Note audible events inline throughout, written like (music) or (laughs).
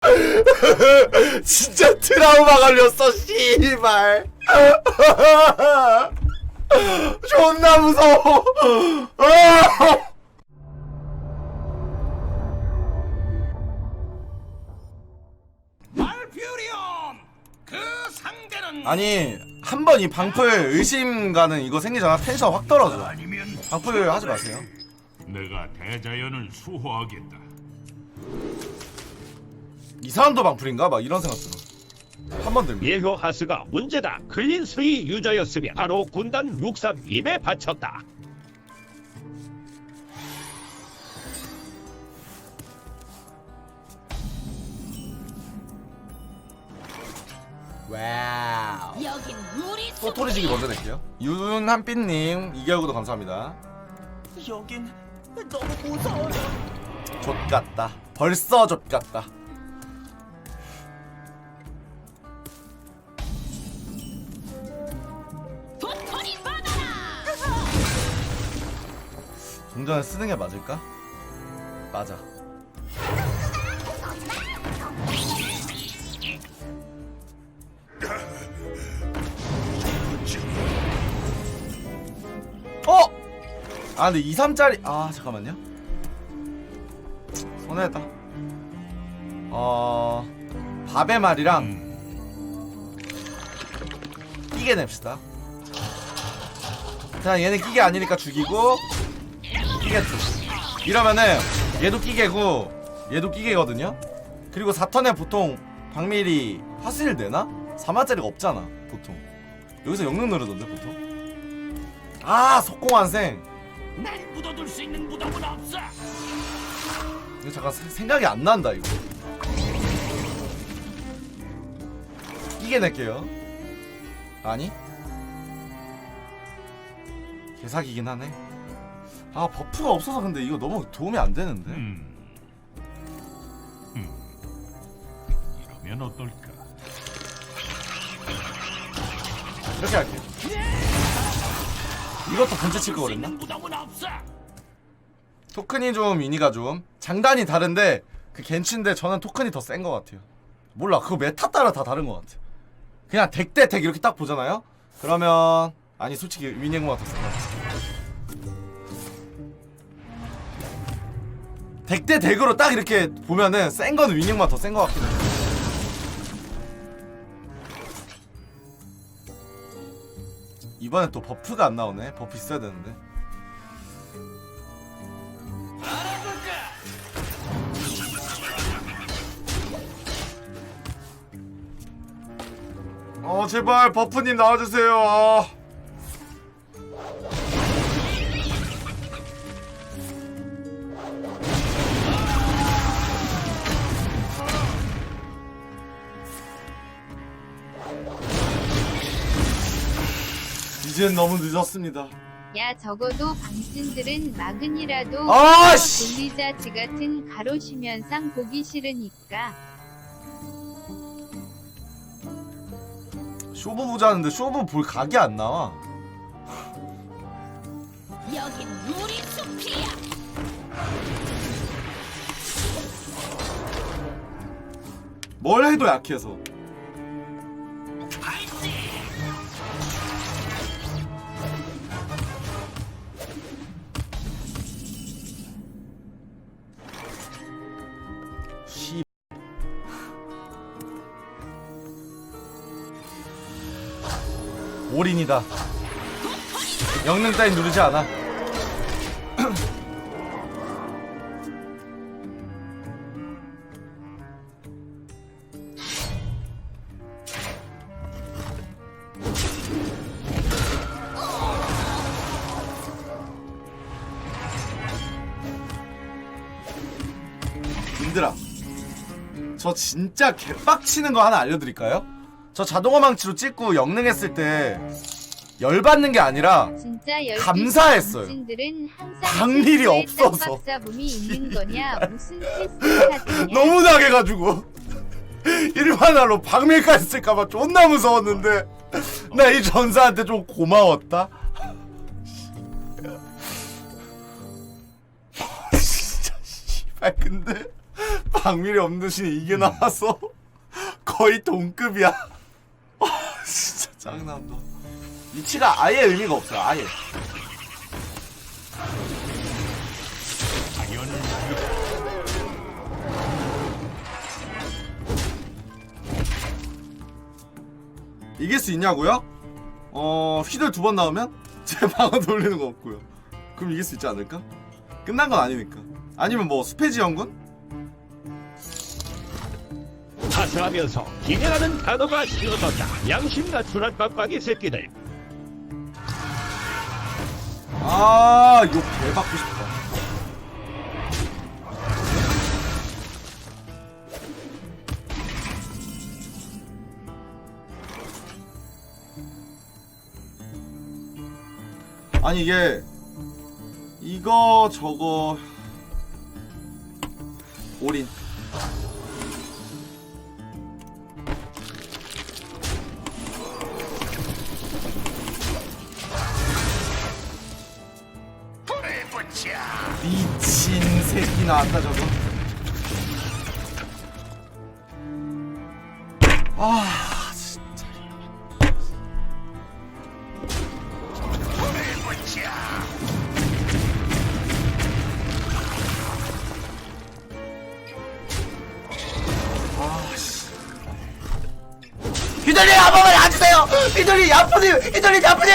(laughs) 진짜 트라우마 걸렸어 씨발. (laughs) 존나 무서워. (laughs) 알퓨리온 그 상대는 아니 한 번 이 방풀 의심 가는 이거 생기잖아. 텐션 확 떨어져. 아니면 방풀 하지 마세요. 내가 대자연을 수호하겠다. 이 사람도 방풀인가? 막 이런 생각 들어 한 번 들면 예효 하스가 문제다. 클린스의 유저였으면 바로 군단 632에 바쳤다. 와우 여긴 우리 숲. 소토리지기 먼저 낼게요 윤한빛님 2개월구도 감사합니다 여긴 너무 무서워요. 좆같다 벌써 좆같다 동전을 쓰는 게 맞을까? 맞아. 어! 아 근데 2, 3짜리 아 잠깐만요. 손해다. 어... 밥의 말이랑 끼게 냅시다. 그냥 얘는 끼게 아니니까 죽이고 두 이러면은 얘도 끼게고 얘도 끼게거든요. 그리고 4턴에 보통 박밀이 하슬 되나? 4만짜리가 없잖아 보통. 여기서 영능 누르던데 보통? 아 속공환생. 날 묻어둘 수 있는 무덤은 없어. 이거 잠깐 세- 생각이 안 난다 이거. 끼게 낼게요. 아니? 개사기긴 하네 아 버프가 없어서 근데 이거 너무 도움이 안 되는데. 음. 음. 이러면 어떨까? 이렇게 할게요. 이것도 단체 칠거 그랬나? 토큰이 좀 이니가 좀 장단이 다른데 그 겐치인데 저는 토큰이 더 센 것 같아요. 몰라 그거 메타 따라 다 다른 것 같아. 그냥 덱 대 덱 이렇게 딱 보잖아요. 그러면 아니 솔직히 위닝 같았어. 100대 100으로 딱 이렇게 보면은 센 건 윙윙만 더 센 것 같긴 해. 이번에 또 버프가 안 나오네. 버프 있어야 되는데. 어 제발 버프님 나와주세요. 아. 이젠 너무 늦었습니다 야 적어도 아, 어, 씨. 돌리자 지 같은 가로시면상 보기 싫으니까 쇼부 보자 하는데 쇼부 볼 각이 안 나와 여긴 우리 숲이야. 뭘 해도 약해서 올인이다 영능 따윈 누르지 않아 (clears throat) 님들아 저 진짜 개빡치는 거 하나 알려드릴까요? 저 자동화 망치로 찍고 영능했을 때 열받는 게 아니라 진짜 감사했어요. 항상 테스트에 없어서. 딱 잡음이 있는 (laughs) 거냐 무슨 테스트 카드냐 너무 당해가지고 (laughs) 일반화로 박밀까지 쓸까봐 존나 무서웠는데 나 이 전사한테 좀 고마웠다 (laughs) 진짜 씨발 근데 박밀이 없는 대신에 이게 나와서 거의 동급이야. 아 진짜 짱난다. 위치가 아예 의미가 없어요. 아예. 이길 수 있냐고요? 어 휘들 두 번 나오면 (laughs) 제 방어 돌리는 거 없고요. 그럼 이길 수 있지 않을까? 끝난 건 아니니까. 아니면 뭐 수페지 연군? 하사하면서 기대하는 단어가 씌어졌다. 양심 갖추란 빡빡이 새끼들. 아, 욕 개받고 싶다. 아니 이게 이거 저거 올인 나왔다 저거? 아 진짜. 아씨. 휘돌리 한 번만 놔주세요! 휘돌리 야프님! 휘돌리 야프님!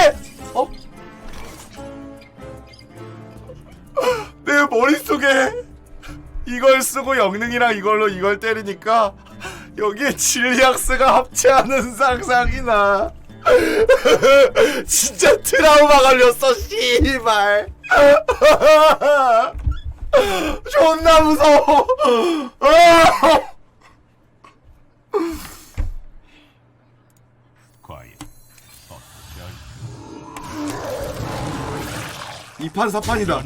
어? 내 머릿속에 이걸 쓰고 영능이랑 이걸로 이걸 때리니까 여기에 진리학스가 합체하는 상상이 나. (laughs) 진짜 트라우마 걸렸어 씨발. (laughs) 존나 무서워? (laughs) 이판 사판이다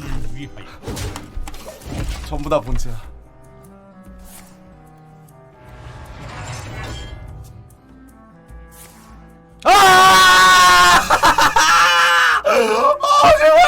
전부 다 본체야. 아! 아, (laughs) 제발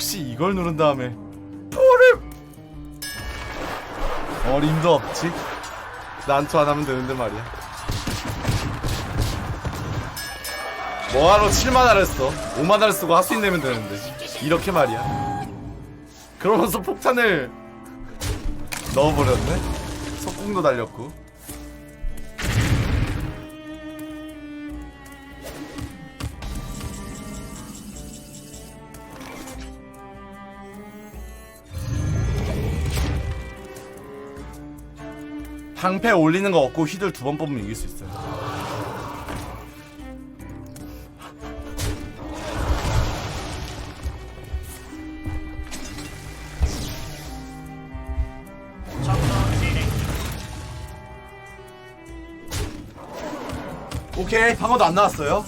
혹시 이걸 누른 다음에 포름 어림도 없지. 난투 안 하면 되는데 말이야. 뭐하러 7만화를 써 5만화를 쓰고 하수인 내면 되는데. 이렇게 말이야. 그러면서 폭탄을 넣어버렸네? 속궁도 달렸고 방패 올리는 거 없고 휘들 두번 뽑으면 이길 수 있어요. 오케이 방어도 안 나왔어요.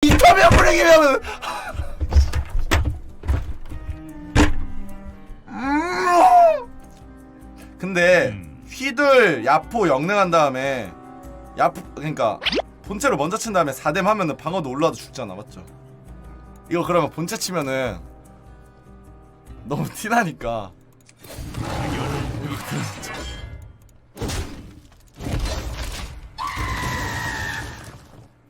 인터뷰 브레이크면 (laughs) 근데 음. 휘들 야포 영능한 다음에 야포 그러니까 본체로 먼저 친 다음에 4뎀 하면은 방어도 올라와도 죽잖아 맞죠? 이거 그러면 본체 치면은 너무 티나니까 (laughs)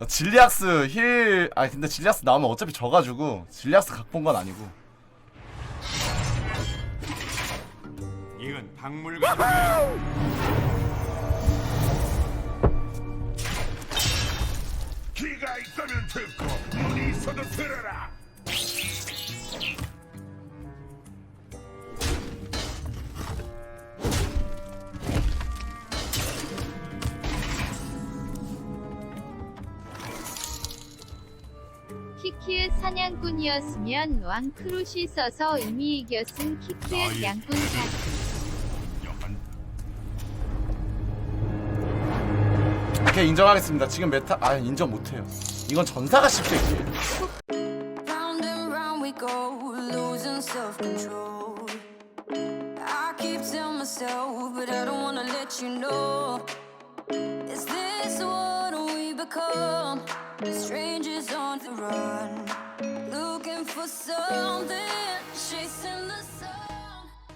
진리악스 힐 아니 근데 진리악스 나오면 어차피 져가지고 진리악스 각본 건 아니고 이건 박물관. 기가 있다면 듣고 눈이 있어도 들어라. 키키의 사냥꾼이었으면 왕크루시 써서 이미 이겼은 키키의 양꾼 자식. 오케이 인정하겠습니다 지금 메타 아 인정 못해요 이건 전사가 쉽게 the